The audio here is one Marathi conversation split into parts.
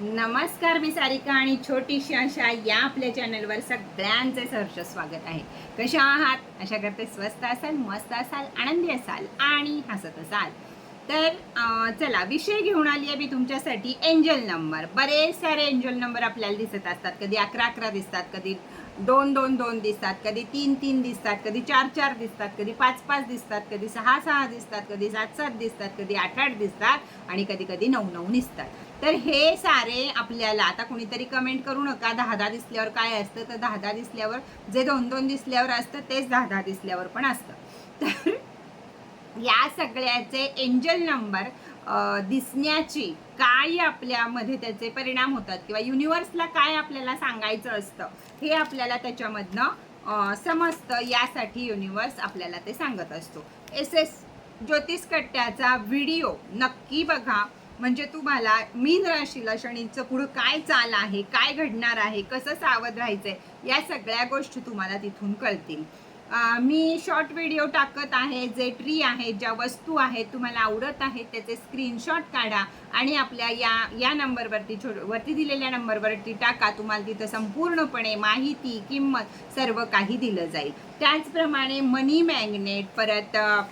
नमस्कार मी सारिका आणि छोटीशी अशा या आपल्या चॅनलवर सगळ्यांचे सहर्ष स्वागत आहे. कशा आहात? अशा करते स्वस्त असाल मस्त असाल आनंदी असाल आणि हसत असाल. तर चला विषय घेऊन आली आहे मी तुमच्यासाठी एंजल नंबर. बरेच सारे एंजल नंबर आपल्याला दिसत असतात. कधी अकरा अकरा दिसतात कधी दोन दोन दोन दिसतात कधी तीन तीन दिसतात कधी चार चार दिसतात कधी पाच पाच दिसतात कधी सहा सहा दिसतात कधी सात सात दिसतात कधी आठ आठ दिसतात आणि कधी कधी नऊ नऊ दिसतात. तर हे सारे आपल्याला आता कुणीतरी कमेंट करू नका दहा दहा दिसल्यावर काय असतं तर दहा दहा दिसल्यावर जे दोन दोन दिसल्यावर असतं तेच दहा दहा दिसल्यावर पण असतं. तर या सगळ्याचे एंजल नंबर दिसण्याची काय आपल्यामध्ये त्याचे परिणाम होतात किंवा युनिवर्सला काय आपल्याला सांगायचं असतं हे आपल्याला त्याच्यामधनं समजतं. यासाठी युनिवर्स आपल्याला ते सांगत असतो. एस एस ज्योतिष कट्ट्याचा व्हिडिओ नक्की बघा. म्हणजे तुम्हाला मीन राशीला शनीचं पुढं काय चाल आहे काय घडणार आहे कसं सावध राहायचंय या सगळ्या गोष्टी तुम्हाला तिथून कळतील. मी शॉर्ट व्हिडिओ टाकत आहे जे ट्री आहेत ज्या वस्तू आहेत तुम्हाला आवडत आहेत त्याचे स्क्रीनशॉट काढा आणि आपल्या या या नंबरवरती छो वरती दिलेल्या नंबरवरती टाका. तुम्हाला तिथं संपूर्णपणे माहिती किंमत सर्व काही दिलं जाईल. त्याचप्रमाणे मनी मॅग्नेट परत आ-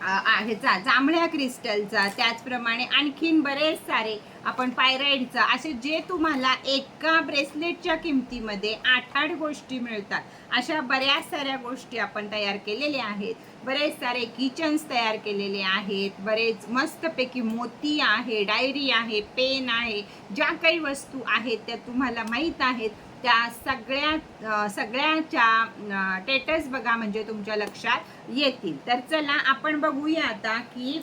ह्याचा जांभळ्या क्रिस्टलचा त्याचप्रमाणे आणखीन बरेच सारे आपण पायराईडचा असे जे तुम्हाला एका ब्रेसलेटच्या किमतीमध्ये आठ आठ गोष्टी मिळतात अशा बऱ्याच साऱ्या गोष्टी आपण तयार केलेल्या आहेत. बरेच सारे किचन्स तयार केलेले आहेत बरेच मस्तपैकी मोती आहे डायरी आहे पेन आहे ज्या काही वस्तू आहेत त्या तुम्हाला माहीत आहेत त्या सगळ्या सगळ्याच्या टेटस बघा म्हणजे तुमच्या लक्षात येतील. तर चला आपण बघूया आता की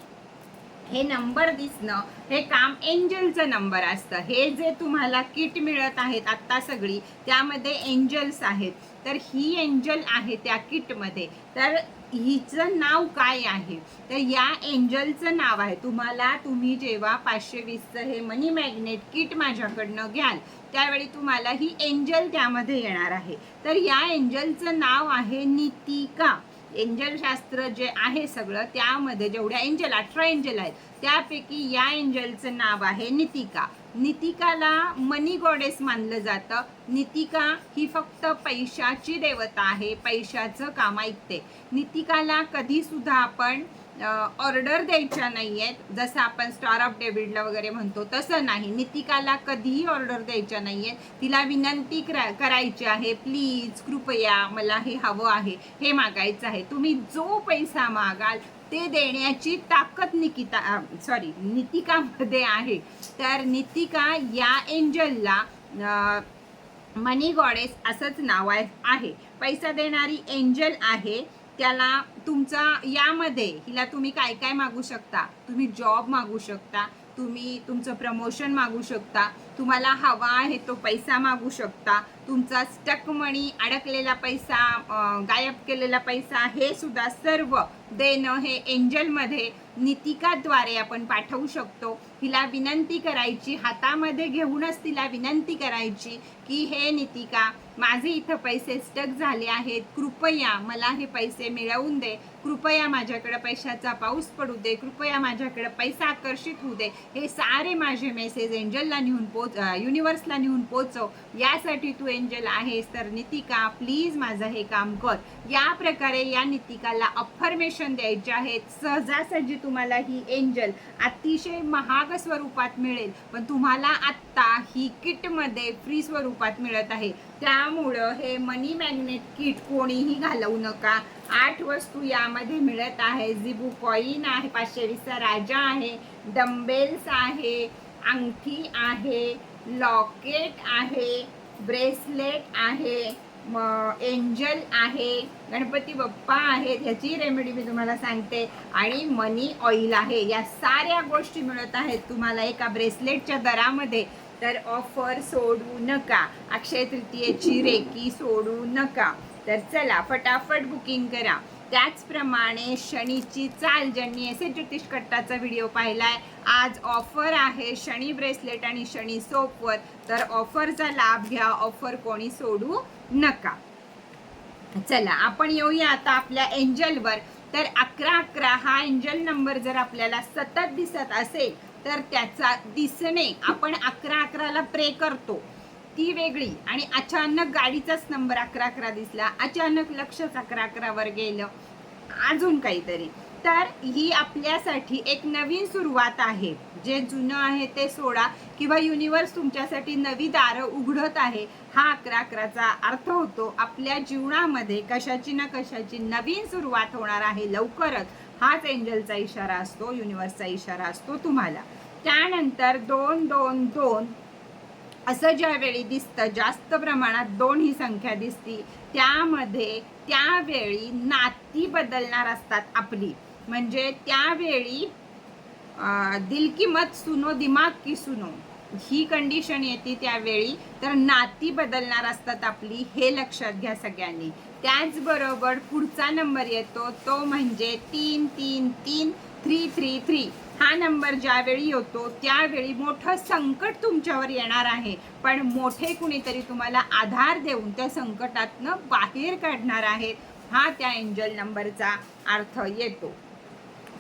हे नंबर दिसणं हे काम एंजलचं नंबर असतं. हे जे तुम्हाला किट मिळत आहेत आत्ता सगळी त्यामध्ये एंजल्स आहेत. तर ही एंजल आहे त्या किटमध्ये. तर हिचं नाव काय आहे? तर या एंजलचं नाव आहे. तुम्हाला तुम्ही जेव्हा पाचशे वीसचं हे मनी मॅग्नेट किट माझ्याकडनं घ्याल त्यावेळी तुम्हाला ही एंजल त्यामध्ये येणार आहे. तर या एंजलचं नाव आहे नितिका. एंजल शास्त्र जे आहे सगळं त्यामध्ये जेवढ्या एंजल अठरा एंजल आहेत त्यापैकी या एंजलचं नाव आहे नितिका. नितिकाला मनी गॉडेस मानलं जातं. नितिका ही फक्त पैशाची देवता आहे पैशाचं काम ऐकते. नितिकाला कधीसुद्धा आपण ऑर्डर द्यायच्या नाही आहेत जसं आपण स्टार ऑफ डेव्हिडला वगैरे म्हणतो तसं नाही. नितिकाला कधीही ऑर्डर द्यायच्या नाही आहेत तिला विनंती करा करायची आहे प्लीज कृपया मला हे हवं आहे हे मागायचं आहे. तुम्ही जो पैसा मागाल ते देण्याची ताकद निकिता सॉरी नितिकामध्ये आहे. तर नितिका या एंजलला मनी गॉडेस असंच नाव आहे. पैसा देणारी एंजल आहे. त्याला तुमचा यामध्ये हिला तुम्ही काय काय मागू शकता? तुम्ही जॉब मागू शकता तुम्ही तुमचं प्रमोशन मागू शकता. तुम्हाला हवा आहे तो पैसा मागू शकता. तुमचा स्टक मणी अडकलेला पैसा गायब केलेला पैसा हे सुद्धा सर्व देणं हे एंजलमध्ये नितिकाद्वारे आपण पाठवू शकतो. तिला विनंती करायची हातामध्ये घेऊनच तिला विनंती करायची की हे नितिका माझे इथं पैसे स्टक झाले आहेत. कृपया मला हे पैसे मिळवून दे. कृपया माझ्याकडे पैशाचा पाऊस पडू दे. कृपया माझ्याकडे पैसा आकर्षित होऊ दे. हे सारे माझे मेसेज एंजलला नेऊन पोच पोच युनिवर्सला नेऊन पोचव. यासाठी तू एंजल आहेस. तर नितिका प्लीज माझं हे काम कर. या प्रकारे या नितिकाला अफर्मेशन द्यायचे आहेत. सहजासहजी तुम्हाला ही एंजल अतिशय महाग स्वरूपात मिळेल. पण तुम्हाला आत्ता ही किटमध्ये फ्री स्वरूपात मिळत आहे. त्यामुळं हे मनी मॅग्नेट किट कोणीही घालवू नका. आठ वस्तू यामध्ये मिळत आहे. जिबू कॉईन आहे पाचशे वीसचा राजा आहे डंबेल्स आहे अंगठी आहे लॉकेट आहे ब्रेसलेट आहे म एंजल आहे गणपती बाप्पा आहेत ह्याची रेमेडी मी तुम्हाला सांगते. आणि मनी ऑइल आहे. या साऱ्या गोष्टी मिळत आहेत तुम्हाला एका ब्रेसलेटच्या दरामध्ये. तर ऑफर सोडू नका. अक्षय तृतीयेची रेकी सोडू नका. तर चला फटाफट बुकिंग करा. त्याचप्रमाणे शनीची चाल ज्यांनी एस ज्योतिष कट्टाचा व्हिडिओ आहे आज ऑफर आहे शनी ब्रेसलेट आणि शनी सोपवर. तर ऑफरचा लाभ घ्या ऑफर कोणी सोडू नका. चला आपण येऊया आता आपल्या एंजलवर. तर अकरा अकरा हा एंजल नंबर जर आपल्याला सतत दिसत असेल तर त्याचा दिसणे आपण अकरा अकराला प्रे करतो. ती वेगळी. आणि अचानक गाडीचाच नंबर अकरा अकरा दिसला. अचानक लक्षच अकरा अकरावर गेलं. अजून काहीतरी. तर ही आपल्यासाठी एक नवीन सुरुवात आहे. जे जुनं आहे ते सोडा किंवा युनिवर्स तुमच्यासाठी नवी दारं उघडत आहे हा अकरा अकराचा अर्थ होतो आपल्या जीवनामध्ये कशाची ना कशाची नवीन सुरुवात होणार आहे लवकरच. हाच एंजलचा इशारा असतो युनिवर्सचा इशारा असतो तुम्हाला. त्यानंतर दोन दोन दोन असं ज्यावेळी दिसतं जास्त प्रमाणात दोन ही संख्या दिसती त्यामध्ये त्यावेळी नाती बदलणार असतात आपली. म्हणजे त्यावेळी दिल की मत सुनो दिमाग की सुनो. ही कंडिशन येते त्यावेळी तर नाती बदलणार असतात आपली हे लक्षात घ्या सगळ्यांनी. त्याचबरोबर पुढचा नंबर येतो तो म्हणजे तीन तीन तीन थ्री थ्री थ्री हा नंबर ज्यावेळी येतो त्यावेळी मोठं संकट तुमच्यावर येणार आहे. पण मोठे कुणीतरी तुम्हाला आधार देऊन त्या संकटातनं बाहेर काढणार आहेत हा त्या एंजल नंबरचा अर्थ येतो.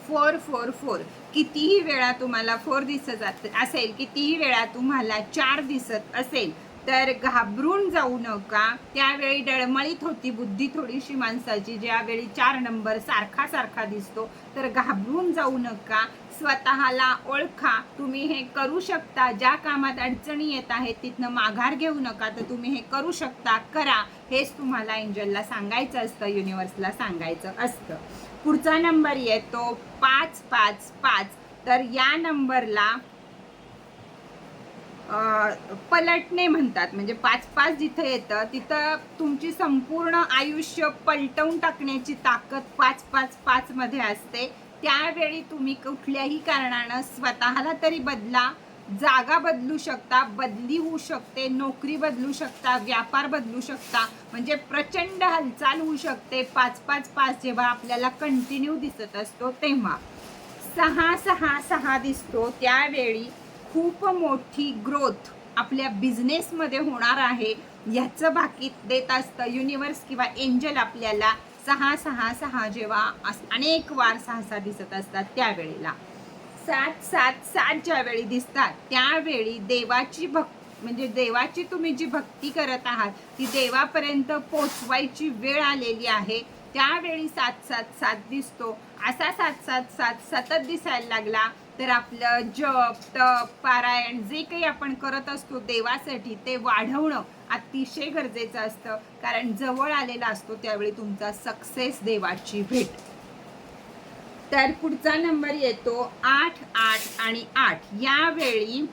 Four four four. कितीही वेळा तुम्हाला फोर दिसत असेल कितीही वेळा तुम्हाला चार दिसत असेल तर घाबरून जाऊ नका. त्यावेळी डळमळीत होती बुद्धी थोडीशी माणसाची. ज्यावेळी चार नंबर सारखा सारखा दिसतो तर घाबरून जाऊ नका. स्वतःला ओळखा. तुम्ही हे करू शकता. ज्या कामात अडचणी येत आहेत तिथनं माघार घेऊ नका. तर तुम्ही हे करू शकता. करा. हेच तुम्हाला एंजलला सांगायचं असतं युनिवर्सला सांगायचं असतं. पुढचा नंबर येतो पाच पाच पाच. तर या नंबरला पलटणे म्हणतात. म्हणजे पाच पाच जिथं येतं तिथं तुमची संपूर्ण आयुष्य पलटवून टाकण्याची ताकद पाच पाच पाच मध्ये असते. त्यावेळी तुम्ही कुठल्याही कारणानं स्वतःला तरी बदला. जागा बदलू शकता बदली होऊ शकते नोकरी बदलू शकता व्यापार बदलू शकता. म्हणजे प्रचंड हालचाल होऊ शकते. पाच पाच पाच जेव्हा आपल्याला कंटिन्यू दिसत असतो तेव्हा. सहा सहा सहा दिसतो त्यावेळी. खूप मोठी ग्रोथ आपल्या बिझनेसमध्ये होणार आहे. ह्याचं भाकीत देत असतं युनिवर्स किंवा एंजल आपल्याला सहा सहा सहा जेव्हा अनेक वार सहा सहा दिसत असतात त्यावेळेला. सात सात सात ज्यावेळी दिसतात त्यावेळी देवाची भक् म्हणजे देवाची तुम्ही जी भक्ती करत आहात ती देवापर्यंत पोचवायची वेळ आलेली आहे. त्यावेळी सात सात सात दिसतो. असा सात सात सात सतत दिसायला लागला तर आपलं जप तप पारायण जे काही आपण करत असतो देवासाठी ते वाढवणं अतिशय गरजेचं असतं. कारण जवळ आलेला असतो त्यावेळी तुमचा सक्सेस देवाची भेट. तर पुढचा नंबर येतो आठ आठ आणि आठ. यावेळी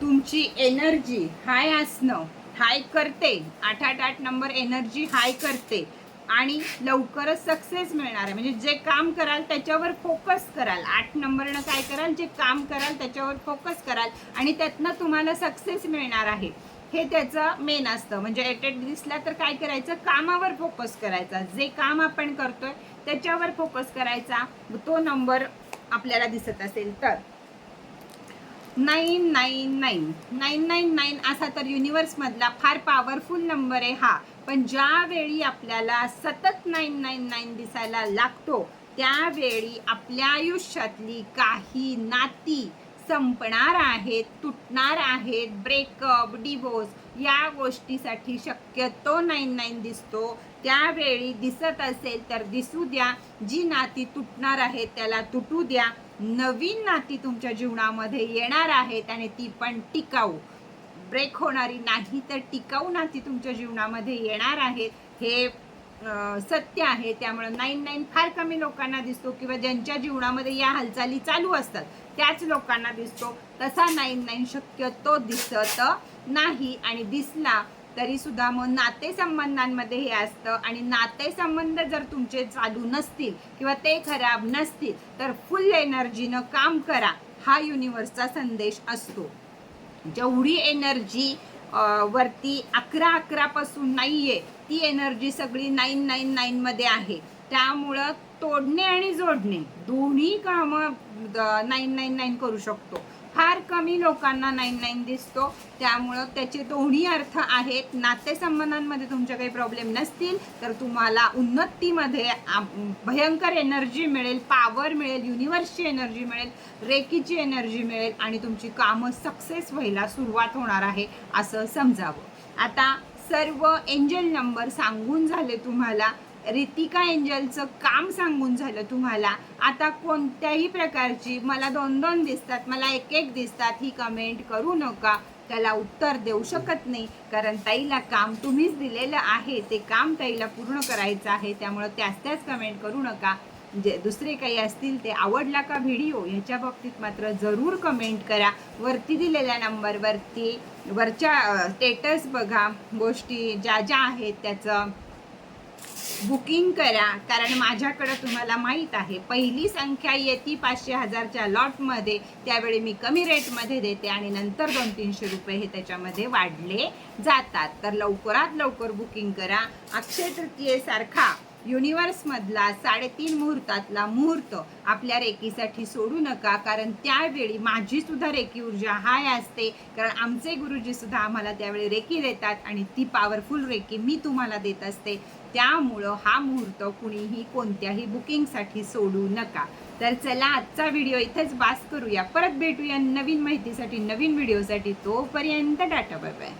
तुमची एनर्जी हाय असणं हाय करते. आठ आठ आठ नंबर एनर्जी हाय करते. आणि लवकरच सक्सेस मिळणार आहे. म्हणजे जे काम कराल त्याच्यावर फोकस कराल. आठ नंबरनं काय कराल? जे काम कराल त्याच्यावर फोकस कराल. आणि त्यातनं तुम्हाला सक्सेस मिळणार आहे. हे त्याचं मेन असतं. म्हणजे एटेट दिसला तर काय करायचं? कामावर फोकस करायचा. जे काम आपण करतोय त्याच्यावर फोकस करायचा. तो नंबर आपल्याला दिसत असेल तर. Nine nine nine. Nine nine nine असा तर युनिवर्समधला फार पॉवरफुल नंबर आहे हा. पण ज्यावेळी आपल्याला सतत नाईन नाईन नाईन दिसायला लागतो त्यावेळी आपल्या आयुष्यातली काही नाती संपणार आहेत तुटणार आहेत ब्रेकअप डिवोर्स या गोष्टीसाठी शक्यतो नाईन नाईन दिसतो. त्यावेळी दिसत असेल तर दिसू द्या जी नाती तुटणार आहेत त्याला तुटू द्या. नवीन नाती तुमच्या जीवनामध्ये येणार आहेत आणि ती पण टिकाऊ. ब्रेक होणारी नाही तर टिकाऊ नाती तुमच्या जीवनामध्ये येणार आहेत. हे सत्य आहे. त्यामुळे नाईन नाईन फार कमी लोकांना दिसतो किंवा ज्यांच्या जीवनामध्ये या हालचाली चालू असतात त्याच लोकांना दिसतो. तसा नाईन नाईन शक्यतो दिसत नाही आणि दिसला तरी सुद्धा मग नातेसंबंधांमध्ये हे असतं. आणि नातेसंबंध जर तुमचे चालू नसतील किंवा ते खराब नसतील तर फुल एनर्जीनं काम करा. हा युनिव्हर्सचा संदेश असतो. जेवढी एनर्जी वरती अकरा अकरा पासून आहे ती एनर्जी सगळी नाईन नाईन नाईन मध्ये आहे. त्यामुळं तोडणे आणि जोडणे दोन्ही कामं नाईन नाईन नाईन करू शकतो. फार कमी लोकांना नाईन नाईन दिसतो. त्यामुळं त्याचे दोन्ही अर्थ आहेत. नातेसंबंधांमध्ये तुमचे काही प्रॉब्लेम नसतील तर तुम्हाला उन्नतीमध्ये भयंकर एनर्जी मिळेल पॉवर मिळेल युनिवर्सची एनर्जी मिळेल रेकीची एनर्जी मिळेल आणि तुमची कामं सक्सेस व्हायला सुरुवात होणार आहे असं समजावं. आता सर्व एंजल नंबर सांगून झाले तुम्हाला. रितिका एंजलचं काम सांगून झालं तुम्हाला. आता कोणत्याही प्रकारची मला दोन दोन दिसतात मला एक एक दिसतात ही कमेंट करू नका. त्याला उत्तर देऊ शकत नाही कारण ताईला काम तुम्हीच दिलेलं आहे. ते काम ताईला पूर्ण करायचं आहे त्यामुळं त्याच त्याच कमेंट करू नका. जे दुसरे काही असतील ते आवडला का व्हिडिओ ह्याच्या बाबतीत मात्र जरूर कमेंट करा. वरती दिलेल्या नंबरवरती वरच्या स्टेटस बघा गोष्टी ज्या ज्या आहेत त्याचं बुकिंग करा कारण माझ्याकडं तुम्हाला माहीत आहे पहिली संख्या येते पाचशे हजारच्या लॉटमध्ये त्यावेळी मी कमी रेटमध्ये देते आणि नंतर दोन तीनशे रुपये हे त्याच्यामध्ये वाढले जातात. तर लवकरात लवकर बुकिंग करा. अक्षय तृतीयेसारखा युनिव्हर्समधला साडेतीन मुहूर्तातला मुहूर्त आपल्या रेकीसाठी सोडू नका कारण त्यावेळी माझीसुद्धा रेकी ऊर्जा हाय असते. कारण आमचे गुरुजीसुद्धा आम्हाला त्यावेळी रेकी देतात आणि ती पॉवरफुल रेकी मी तुम्हाला देत असते. त्यामुळं हा मुहूर्त कुणीही कोणत्याही बुकिंगसाठी सोडू नका. तर चला आजचा व्हिडिओ इथेच बास करूया. परत भेटूया नवीन माहितीसाठी नवीन व्हिडिओसाठी तोपर्यंत टाटा बाय बाय